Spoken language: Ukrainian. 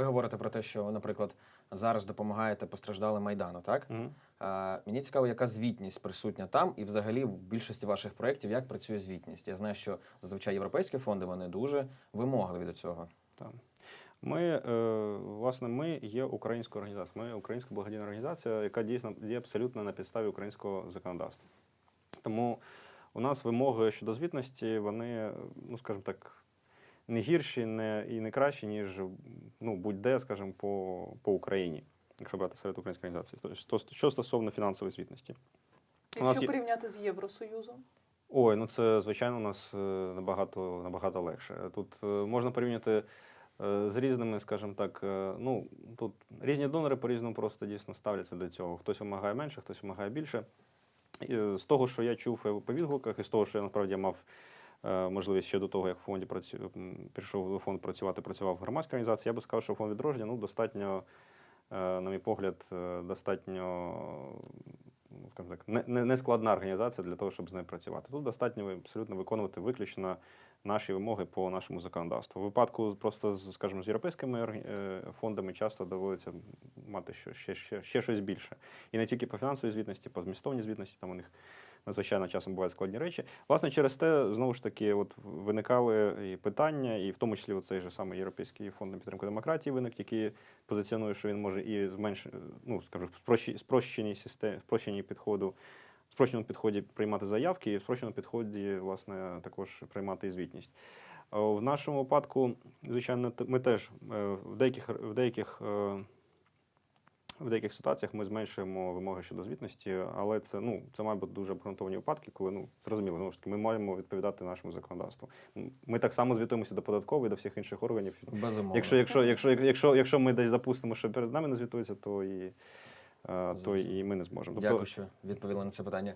ви говорите про те, що, наприклад, зараз допомагаєте постраждалим майдану, так? Мгм. Е, Мені цікаво, яка звітність присутня там, і взагалі в більшості ваших проєктів як працює звітність. Я знаю, що зазвичай європейські фонди вони дуже вимогливі до цього. Так. Ми, е, власне, ми є українською організацією. Ми українська благодійна організація, яка дійсно діє абсолютно на підставі українського законодавства. Тому у нас вимоги щодо звітності, вони, ну скажімо так, не гірші не, і не кращі, ніж ну, будь-де, скажімо, по, по Україні, якщо брати серед українських організацій. Тобто, Що, стосовно фінансової звітності. Якщо є- порівняти з Євросоюзом, Ой, ну це звичайно у нас е, набагато, набагато легше. Тут е, можна порівняти е, з різними, скажімо так, ну тут різні донори по-різному просто дійсно ставляться до цього. Хтось вимагає менше, хтось вимагає більше. І, з того, що я чув по відгуках, і з того, що я насправді мав можливість ще до того, як в фонді працю... прийшов фонд працювати, працював в громадській організації, я би сказав, що фонд відродження ну, достатньо, е, на мій погляд, е, достатньо ну, скажімо так, не, не, організація для того, щоб з нею працювати. Тут достатньо абсолютно виконувати виключно наші вимоги по нашому законодавству. У випадку просто з, скажімо, з європейськими е, фондами часто доводиться мати що, ще, ще, ще щось більше. І не тільки по фінансовій звітності, по змістовній звітності, там у них надзвичайно часом бувають складні речі. Власне, через те, знову ж таки, от виникали і питання, і в тому числі цей же самий Європейський фонд на підтримку демократії виник, який позиціонує, що він може і зменш, ну, скажу, спрощеній системі, спрощеній підходу, в спрощеному підході приймати заявки, і в спрощеному підході, власне, також приймати і звітність. Е, В нашому випадку, звичайно, ми теж е, в деяких, в деяких е, в деяких ситуаціях ми зменшуємо вимоги щодо звітності, але це ну це мають бути дуже обґрунтовані випадки, коли ну зрозуміло, знову ж таки, ми маємо відповідати нашому законодавству. Ми так само звітуємося до податкової, до всіх інших органів. Безумовно. Якщо, якщо, якщо, якщо, якщо ми десь запустимо, що перед нами не звітується, то і, е, то і ми не зможемо. Тобто, Дякую, що відповіли на це питання.